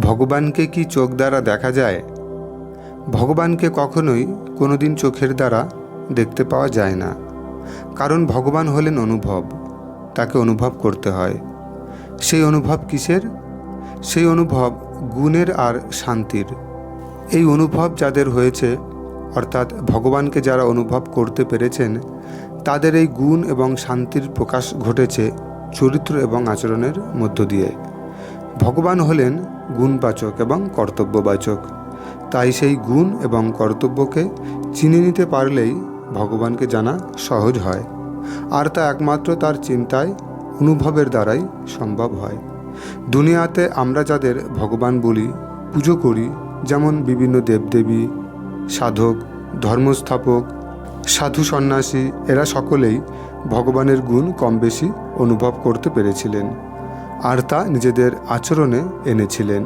ভগবানকে কি চোখ দ্বারা দেখা যায়? ভগবানকে কখনোই কোনোদিন চোখের দ্বারা দেখতে পাওয়া যায় না। কারণ ভগবান হলেন অনুভব, তাকে অনুভব করতে হয়। সেই অনুভব কিসের? সেই অনুভব গুণের আর শান্তির। এই অনুভব যাদের হয়েছে, অর্থাৎ ভগবানকে যারা অনুভব করতে পেরেছেন, তাদের এই গুণ এবং শান্তির প্রকাশ ঘটেছে চরিত্র এবং আচরণের মধ্য দিয়ে। ভগবান হলেন গুণবাচক এবং কর্তব্যবাচক। তাই সেই গুণ এবং কর্তব্যকে চিনে নিতে পারলেই ভগবানকে জানা সহজ হয়। আর তা একমাত্র তার চিন্তায়, অনুভবের দ্বারাই সম্ভব হয়। দুনিয়াতে আমরা যাদের ভগবান বলি, পুজো করি, যেমন বিভিন্ন দেবদেবী, সাধক, ধর্মস্থাপক, সাধু সন্ন্যাসী, এরা সকলেই ভগবানের গুণ কম বেশি অনুভব করতে পেরেছিলেন। আর তা নিজেদের আচরণে এনেছিলেন।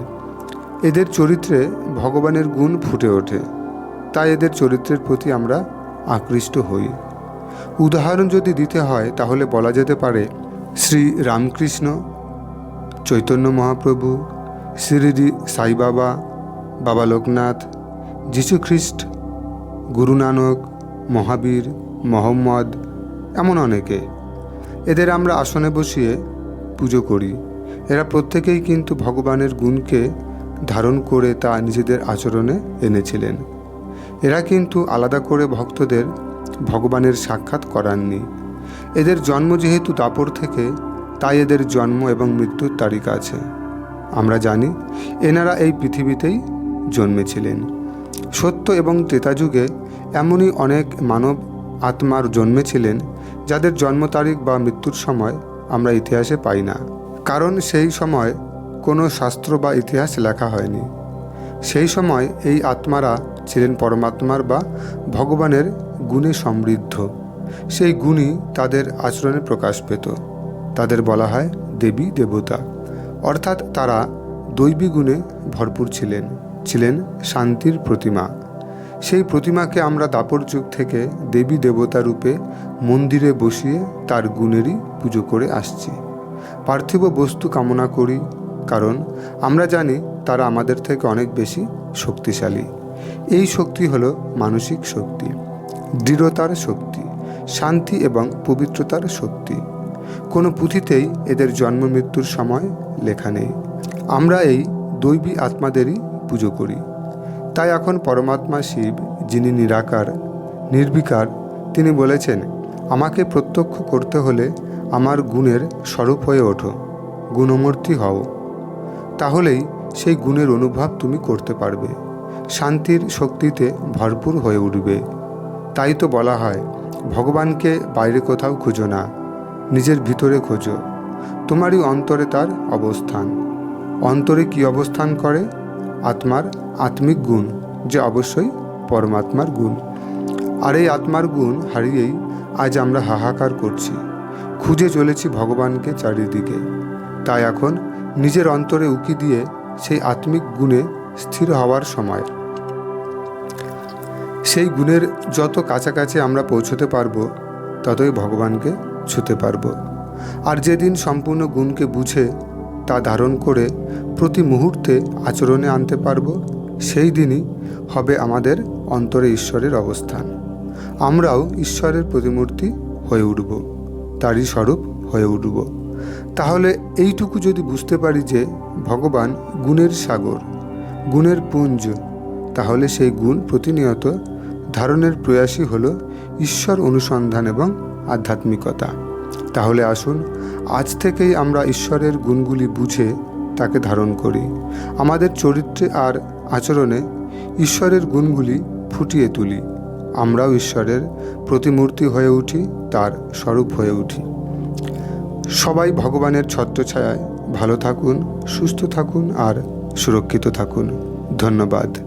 এদের চরিত্রে ভগবানের গুণ ফুটে ওঠে। তাই এদের চরিত্রের প্রতি আমরা আকৃষ্ট হই। উদাহরণ যদি দিতে হয়, তাহলে বলা যেতে পারে, শ্রী রামকৃষ্ণ, চৈতন্য মহাপ্রভু শ্রীদি সাইবাবা বাবা লোকনাথ, যীশুখ্রিস্ট, গুরু নানক, মহাবীর, মোহাম্মদ, এমন অনেকে। এদের আমরা আসনে বসিয়ে পুজো করি। এরা প্রত্যেকেই কিন্তু ভগবানের গুণকে ধারণ করে তা নিজেদের আচরণে এনেছিলেন। এরা কিন্তু আলাদা করে ভক্তদের ভগবানের সাক্ষাৎ করাননি। এদের জন্ম যেহেতু দাপর থেকে, তাই এদের জন্ম এবং মৃত্যুর তারিখ আছে। আমরা জানি, এনারা এই পৃথিবীতেই জন্মেছিলেন। সত্য এবং ত্রেতাযুগে এমনই অনেক মানব আত্মার জন্মেছিলেন, যাদের জন্ম তারিখ বা মৃত্যুর সময় আমরা ইতিহাসে পাই না। কারণ সেই সময় কোনো শাস্ত্র বা ইতিহাস লেখা হয়নি। সেই সময় এই আত্মারা ছিলেন পরমাত্মার বা ভগবানের গুণে সমৃদ্ধ। সেই গুণই তাদের আচরণে প্রকাশ পেত। তাদের বলা হয় দেবী, দেবতা। অর্থাৎ তারা দৈবী গুণে ভরপুর ছিলেন ছিলেন শান্তির প্রতিমা। সেই প্রতিমাকে আমরা দাপর যুগ থেকে দেবী, দেবতা রূপে মন্দিরে বসিয়ে তার গুণেরই পুজো করে আসছি। পার্থিব বস্তু কামনা করি, কারণ আমরা জানি তারা আমাদের থেকে অনেক বেশি শক্তিশালী। এই শক্তি হলো মানসিক শক্তি, দৃঢ়তার শক্তি, শান্তি এবং পবিত্রতার শক্তি। কোনো পুঁথিতেই এদের জন্ম মৃত্যুর সময় লেখা নেই। আমরা এই দৈবী আত্মাদেরই পুজো করি। তাই এখন পরমাত্মা শিব, যিনি নিরাকার, নির্বিকার, তিনি বলেছেন, আমাকে প্রত্যক্ষ করতে হলে আমার গুণের স্বরূপ হয়ে ওঠো, গুণমূর্তি হও। তাহলেই সেই গুণের অনুভব তুমি করতে পারবে। শান্তির শক্তিতে ভরপুর হয়ে উঠবে। তাই তো বলা হয়, ভগবানকে বাইরে কোথাও খুঁজো না, নিজের ভিতরে খোঁজো। তোমারই অন্তরে তার অবস্থান। অন্তরে কি অবস্থান করে? আত্মার আত্মিক গুণ, যে অবশ্যই পরমাত্মার গুণ। আর এই আত্মার গুণ হারিয়েই আজ আমরা হাহাকার করছি। খুঁজে চলেছি ভগবানকে চারিদিকে। তাই এখন নিজের অন্তরে উকি দিয়ে সেই আত্মিক গুণে স্থির হওয়ার সময়। সেই গুণের যত কাছাকাছি আমরা পৌঁছতে পারব, ততই ভগবানকে ছুতে পারব। আর যেদিন সম্পূর্ণ গুণকে বুঝে তা ধারণ করে প্রতি মুহূর্তে আচরণে আনতে পারব, সেই দিনই হবে আমাদের অন্তরে ঈশ্বরের অবস্থান। আমরাও ঈশ্বরের প্রতিমূর্তি হয়ে উঠব। তারই স্বরূপ হয়ে উঠব। তাহলে এইটুকু যদি বুঝতে পারি যে ভগবান গুণের সাগর, গুণের পুঞ্জ, তাহলে সেই গুণ প্রতিনিয়ত ধারণের প্রয়াসই হল ঈশ্বর অনুসন্ধান এবং আধ্যাত্মিকতা। তাহলে আসুন, আজ থেকেই আমরা ঈশ্বরের গুণগুলি বুঝে তাকে ধারণ করি। আমাদের চরিত্রে আর আচরণে ঈশ্বরের গুণগুলি ফুটিয়ে তুলি। আমরাও ঈশ্বরের প্রতিমূর্তি হয়ে উঠি, তার স্বরূপ হয়ে উঠি। সবাই ভগবানের ছত্রছায়ায় ভালো থাকুন, সুস্থ থাকুন আর সুরক্ষিত থাকুন। ধন্যবাদ।